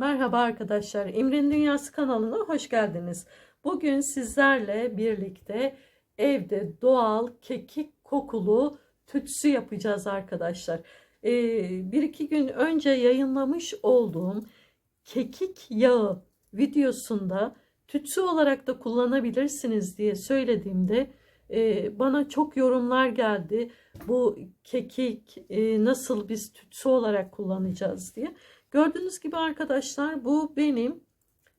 Merhaba arkadaşlar, İmre'nin Dünyası kanalına hoş geldiniz. Bugün sizlerle birlikte evde doğal kekik kokulu tütsü yapacağız arkadaşlar. Ee, bir iki gün önce yayınlamış olduğum kekik yağı videosunda tütsü olarak da kullanabilirsiniz diye söylediğimde e, bana çok yorumlar geldi. Bu kekik e, nasıl biz tütsü olarak kullanacağız diye. Gördüğünüz gibi arkadaşlar bu benim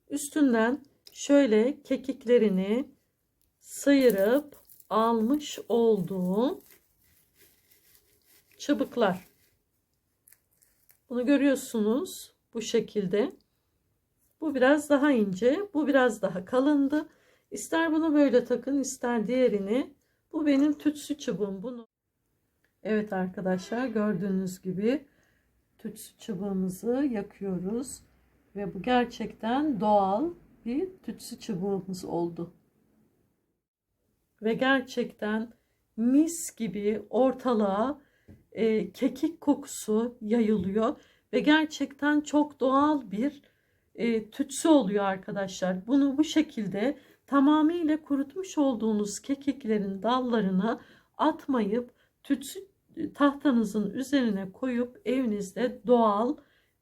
üstünden şöyle kekiklerini sıyırıp almış olduğum çubuklar. Bunu görüyorsunuz bu şekilde. Bu biraz daha ince, bu biraz daha kalındı. İster bunu böyle takın, ister diğerini. Bu benim tütsü çubuğum. Bunu Evet arkadaşlar gördüğünüz gibi tütsü çubuğumuzu yakıyoruz ve bu gerçekten doğal bir tütsü çubuğumuz oldu. Ve gerçekten mis gibi ortalığa e, kekik kokusu yayılıyor ve gerçekten çok doğal bir e, tütsü oluyor arkadaşlar. Bunu bu şekilde tamamıyla kurutmuş olduğunuz kekiklerin dallarına atmayıp tütsü tahtanızın üzerine koyup evinizde doğal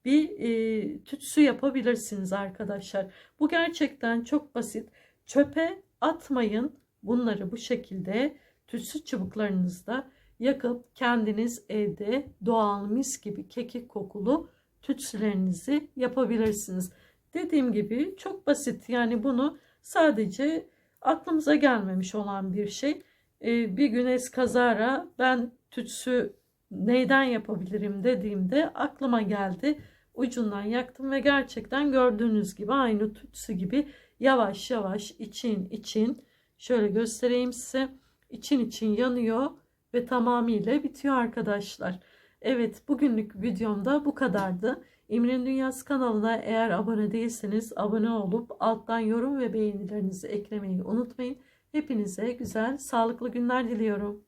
bir e, tütsü yapabilirsiniz arkadaşlar. Bu gerçekten çok basit. Çöpe atmayın. Bunları bu şekilde tütsü çubuklarınızda yakıp kendiniz evde doğal mis gibi kekik kokulu tütsülerinizi yapabilirsiniz. Dediğim gibi çok basit. Yani bunu sadece aklımıza gelmemiş olan bir şey. Ee, bir gün eskazara ben tütsü neyden yapabilirim dediğimde aklıma geldi. Ucundan yaktım ve gerçekten gördüğünüz gibi aynı tütsü gibi yavaş yavaş için için şöyle göstereyim size için için yanıyor ve tamamıyla bitiyor arkadaşlar. Evet bugünlük videomda bu kadardı. İmre'nin Dünyası kanalına eğer abone değilseniz abone olup alttan yorum ve beğenilerinizi eklemeyi unutmayın. Hepinize güzel, sağlıklı günler diliyorum.